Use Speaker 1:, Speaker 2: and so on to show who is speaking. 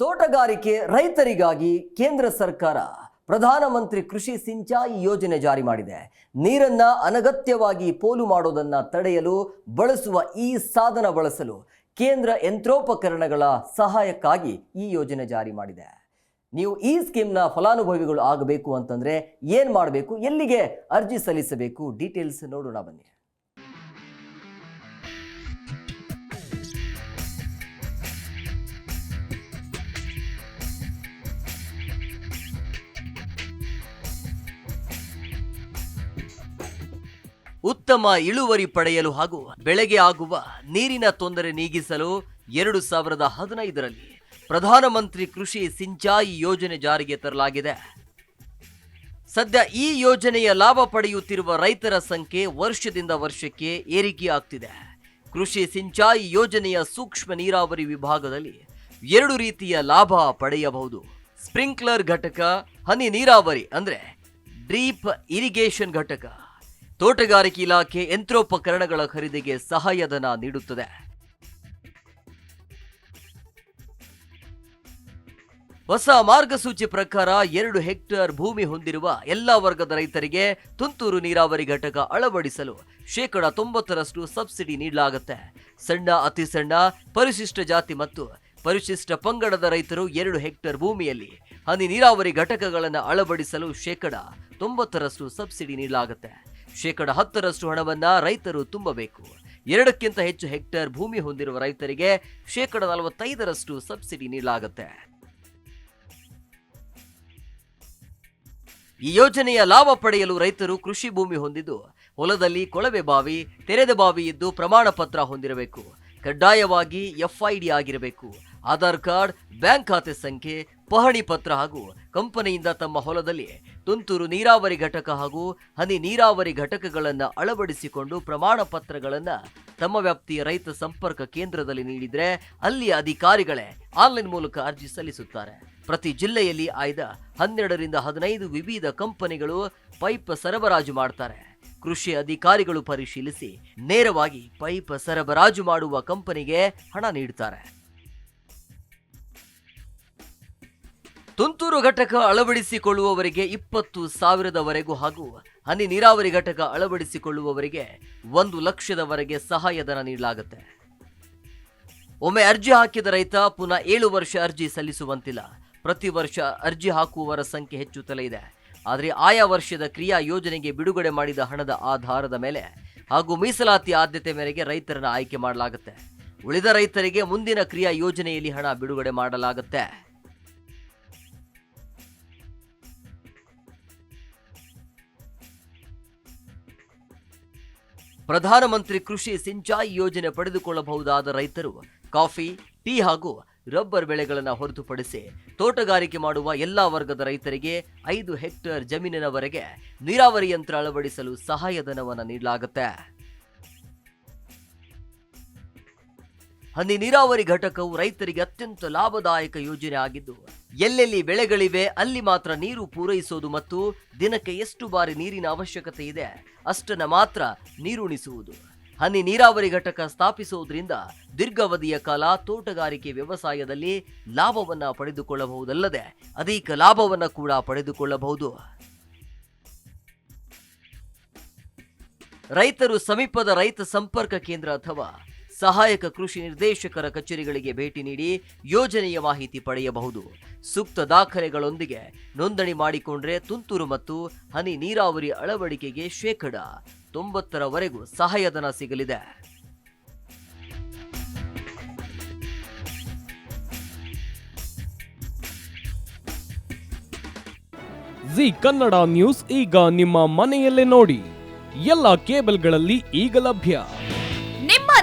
Speaker 1: ತೋಟಗಾರಿಕೆ ರೈತರಿಗಾಗಿ ಕೇಂದ್ರ ಸರ್ಕಾರ ಪ್ರಧಾನಮಂತ್ರಿ ಕೃಷಿ ಸಿಂಚಾಯಿ ಯೋಜನೆ ಜಾರಿ ಮಾಡಿದೆ. ನೀರನ್ನ ಅನಗತ್ಯವಾಗಿ ಪೋಲು ಮಾಡೋದನ್ನ ತಡೆಯಲು, ಬಳಸುವ ಈ ಸಾಧನ ಬಳಸಲು ಕೇಂದ್ರ ಯಂತ್ರೋಪಕರಣಗಳ ಸಹಾಯಕ್ಕಾಗಿ ಈ ಯೋಜನೆ ಜಾರಿ ಮಾಡಿದೆ. ನೀವು ಈ ಸ್ಕೀಮ್ನ ಫಲಾನುಭವಿಗಳು ಆಗಬೇಕು ಅಂತಂದ್ರೆ ಏನು ಮಾಡಬೇಕು, ಎಲ್ಲಿಗೆ ಅರ್ಜಿ ಸಲ್ಲಿಸಬೇಕು? ಡೀಟೇಲ್ಸ್ ನೋಡೋಣ ಬನ್ನಿ. ಉತ್ತಮ ಇಳುವರಿ ಪಡೆಯಲು ಹಾಗೂ ಬೆಳೆಗೆ ಆಗುವ ನೀರಿನ ತೊಂದರೆ ನೀಗಿಸಲು ಎರಡು ಸಾವಿರದ ಹದಿನೈದರಲ್ಲಿ ಪ್ರಧಾನಮಂತ್ರಿ ಕೃಷಿ ಸಿಂಚಾಯಿ ಯೋಜನೆ ಜಾರಿಗೆ ತರಲಾಗಿದೆ. ಸದ್ಯ ಈ ಯೋಜನೆಯ ಲಾಭ ಪಡೆಯುತ್ತಿರುವ ರೈತರ ಸಂಖ್ಯೆ ವರ್ಷದಿಂದ ವರ್ಷಕ್ಕೆ ಏರಿಕೆಯಾಗ್ತಿದೆ ಕೃಷಿ ಸಿಂಚಾಯಿ ಯೋಜನೆಯ ಸೂಕ್ಷ್ಮ ನೀರಾವರಿ ವಿಭಾಗದಲ್ಲಿ ಎರಡು ರೀತಿಯ ಲಾಭ ಪಡೆಯಬಹುದು. ಸ್ಪ್ರಿಂಕ್ಲರ್ ಘಟಕ, ಹನಿ ನೀರಾವರಿ ಅಂದರೆ ಡ್ರೀಪ್ ಇರಿಗೇಷನ್ ಘಟಕ. ತೋಟಗಾರಿಕೆ ಇಲಾಖೆ ಯಂತ್ರೋಪಕರಣಗಳ ಖರೀದಿಗೆ ಸಹಾಯಧನ ನೀಡುತ್ತದೆ. ಹೊಸ ಮಾರ್ಗಸೂಚಿ ಪ್ರಕಾರ ಎರಡು ಹೆಕ್ಟೇರ್ ಭೂಮಿ ಹೊಂದಿರುವ ಎಲ್ಲಾ ವರ್ಗದ ರೈತರಿಗೆ ತುಂತುರು ನೀರಾವರಿ ಘಟಕ ಅಳವಡಿಸಲು ಶೇಕಡ ತೊಂಬತ್ತರಷ್ಟು ಸಬ್ಸಿಡಿ ನೀಡಲಾಗುತ್ತೆ. ಸಣ್ಣ, ಅತಿ ಸಣ್ಣ, ಪರಿಶಿಷ್ಟ ಜಾತಿ ಮತ್ತು ಪರಿಶಿಷ್ಟ ಪಂಗಡದ ರೈತರು ಎರಡು ಹೆಕ್ಟೇರ್ ಭೂಮಿಯಲ್ಲಿ ಹನಿ ನೀರಾವರಿ ಘಟಕಗಳನ್ನು ಅಳವಡಿಸಲು ಶೇಕಡ ತೊಂಬತ್ತರಷ್ಟು ಸಬ್ಸಿಡಿ ನೀಡಲಾಗುತ್ತೆ. ಶೇಕಡ ಹತ್ತರಷ್ಟು ಹಣವನ್ನ ರೈತರು ತುಂಬಬೇಕು. ಎರಡಕ್ಕಿಂತ ಹೆಚ್ಚು ಹೆಕ್ಟೇರ್ ಭೂಮಿ ಹೊಂದಿರುವ ರೈತರಿಗೆ ಶೇಕಡ ನಲವತ್ತೈದರಷ್ಟು ಸಬ್ಸಿಡಿ ನೀಡಲಾಗುತ್ತೆ. ಈ ಯೋಜನೆಯ ಲಾಭ ಪಡೆಯಲು ರೈತರು ಕೃಷಿ ಭೂಮಿ ಹೊಂದಿದ್ದು, ಹೊಲದಲ್ಲಿ ಕೊಳವೆ ಬಾವಿ, ತೆರೆದ ಬಾವಿ ಇದ್ದು ಪ್ರಮಾಣ ಪತ್ರ ಹೊಂದಿರಬೇಕು. ಕಡ್ಡಾಯವಾಗಿ ಎಫ್ಐಡಿ ಆಗಿರಬೇಕು. ಆಧಾರ್ ಕಾರ್ಡ್, ಬ್ಯಾಂಕ್ ಖಾತೆ ಸಂಖ್ಯೆ ಪಹಣಿ ಪತ್ರ ಹಾಗೂ ಕಂಪನಿಯಿಂದ ತಮ್ಮ ಹೊಲದಲ್ಲಿ ತುಂತುರು ನೀರಾವರಿ ಘಟಕ ಹಾಗೂ ಹನಿ ನೀರಾವರಿ ಘಟಕಗಳನ್ನು ಅಳವಡಿಸಿಕೊಂಡು ಪ್ರಮಾಣ ಪತ್ರಗಳನ್ನು ತಮ್ಮ ವ್ಯಾಪ್ತಿಯ ರೈತ ಸಂಪರ್ಕ ಕೇಂದ್ರದಲ್ಲಿ ನೀಡಿದರೆ ಅಲ್ಲಿಯ ಅಧಿಕಾರಿಗಳೇ ಆನ್ಲೈನ್ ಮೂಲಕ ಅರ್ಜಿ ಸಲ್ಲಿಸುತ್ತಾರೆ. ಪ್ರತಿ ಜಿಲ್ಲೆಯಲ್ಲಿ ಆಯ್ದ ಹನ್ನೆರಡರಿಂದ ಹದಿನೈದು ವಿವಿಧ ಕಂಪನಿಗಳು ಪೈಪ್ ಸರಬರಾಜು ಮಾಡ್ತಾರೆ. ಕೃಷಿ ಅಧಿಕಾರಿಗಳು ಪರಿಶೀಲಿಸಿ ನೇರವಾಗಿ ಪೈಪ್ ಸರಬರಾಜು ಮಾಡುವ ಕಂಪನಿಗೆ ಹಣ ನೀಡುತ್ತಾರೆ ತುಂತುರು ಘಟಕ ಅಳವಡಿಸಿಕೊಳ್ಳುವವರಿಗೆ ಇಪ್ಪತ್ತು ಸಾವಿರದವರೆಗೂ ಹಾಗೂ ಹನಿ ನೀರಾವರಿ ಘಟಕ ಅಳವಡಿಸಿಕೊಳ್ಳುವವರಿಗೆ ಒಂದು ಲಕ್ಷದವರೆಗೆ ಸಹಾಯಧನ ನೀಡಲಾಗುತ್ತೆ. ಒಮ್ಮೆ ಅರ್ಜಿ ಹಾಕಿದ ರೈತ ಪುನಃ ಏಳು ವರ್ಷ ಅರ್ಜಿ ಸಲ್ಲಿಸುವಂತಿಲ್ಲ. ಪ್ರತಿ ವರ್ಷ ಅರ್ಜಿ ಹಾಕುವವರ ಸಂಖ್ಯೆ ಹೆಚ್ಚುತ್ತಲೇ ಇದೆ. ಆದರೆ ಆಯಾ ವರ್ಷದ ಕ್ರಿಯಾ ಯೋಜನೆಗೆ ಬಿಡುಗಡೆ ಮಾಡಿದ ಹಣದ ಆಧಾರದ ಮೇಲೆ ಹಾಗೂ ಮೀಸಲಾತಿ ಆದ್ಯತೆ ಮೇರೆಗೆ ರೈತರನ್ನು ಆಯ್ಕೆ ಮಾಡಲಾಗುತ್ತೆ. ಉಳಿದ ರೈತರಿಗೆ ಮುಂದಿನ ಕ್ರಿಯಾ ಯೋಜನೆಯಲ್ಲಿ ಹಣ ಬಿಡುಗಡೆ ಮಾಡಲಾಗುತ್ತೆ. ಪ್ರಧಾನಮಂತ್ರಿ ಕೃಷಿ ಸಿಂಚಾಯಿ ಯೋಜನೆ ಪಡೆದುಕೊಳ್ಳಬಹುದಾದ ರೈತರು ಕಾಫಿ, ಟೀ ಹಾಗೂ ರಬ್ಬರ್ ಬೆಳೆಗಳನ್ನು ಹೊರತುಪಡಿಸಿ ತೋಟಗಾರಿಕೆ ಮಾಡುವ ಎಲ್ಲಾ ವರ್ಗದ ರೈತರಿಗೆ ಐದು ಹೆಕ್ಟೇರ್ ಜಮೀನಿನವರೆಗೆ ನೀರಾವರಿ ಯಂತ್ರ ಅಳವಡಿಸಲು ಸಹಾಯಧನವನ್ನು ನೀಡಲಾಗುತ್ತೆ. ಹನಿ ನೀರಾವರಿ ಘಟಕವು ರೈತರಿಗೆ ಅತ್ಯಂತ ಲಾಭದಾಯಕ ಯೋಜನೆ ಆಗಿದ್ದು, ಎಲ್ಲೆಲ್ಲಿ ಬೆಳೆಗಳಿವೆ ಅಲ್ಲಿ ಮಾತ್ರ ನೀರು ಪೂರೈಸೋದು ಮತ್ತು ದಿನಕ್ಕೆ ಎಷ್ಟು ಬಾರಿ ನೀರಿನ ಅವಶ್ಯಕತೆ ಇದೆ ಅಷ್ಟನ್ನ ಮಾತ್ರ ನೀರುಣಿಸುವುದು. ಹನಿ ನೀರಾವರಿ ಘಟಕ ಸ್ಥಾಪಿಸುವುದರಿಂದ ದೀರ್ಘಾವಧಿಯ ಕಾಲ ತೋಟಗಾರಿಕೆ ವ್ಯವಸಾಯದಲ್ಲಿ ಲಾಭವನ್ನ ಪಡೆದುಕೊಳ್ಳಬಹುದಲ್ಲದೆ ಅಧಿಕ ಲಾಭವನ್ನ ಕೂಡ ಪಡೆದುಕೊಳ್ಳಬಹುದು. ರೈತರು ಸಮೀಪದ ರೈತ ಸಂಪರ್ಕ ಕೇಂದ್ರ ಅಥವಾ ಸಹಾಯಕ ಕೃಷಿ ನಿರ್ದೇಶಕರ ಕಚೇರಿಗಳಿಗೆ ಭೇಟಿ ನೀಡಿ ಯೋಜನೆಯ ಮಾಹಿತಿ ಪಡೆಯಬಹುದು. ಸೂಕ್ತ ದಾಖಲೆಗಳೊಂದಿಗೆ ನೋಂದಣಿ ಮಾಡಿಕೊಂಡ್ರೆ ತುಂತುರು ಮತ್ತು ಹನಿ ನೀರಾವರಿ ಅಳವಡಿಕೆಗೆ ಶೇಕಡ ತೊಂಬತ್ತರವರೆಗೂ ಸಹಾಯಧನ ಸಿಗಲಿದೆ.
Speaker 2: ಜಿ ಕನ್ನಡ ನ್ಯೂಸ್ ಈಗ ನಿಮ್ಮ ಮನೆಯಲ್ಲೇ ನೋಡಿ. ಎಲ್ಲ ಕೇಬಲ್ಗಳಲ್ಲಿ ಈಗ ಲಭ್ಯ.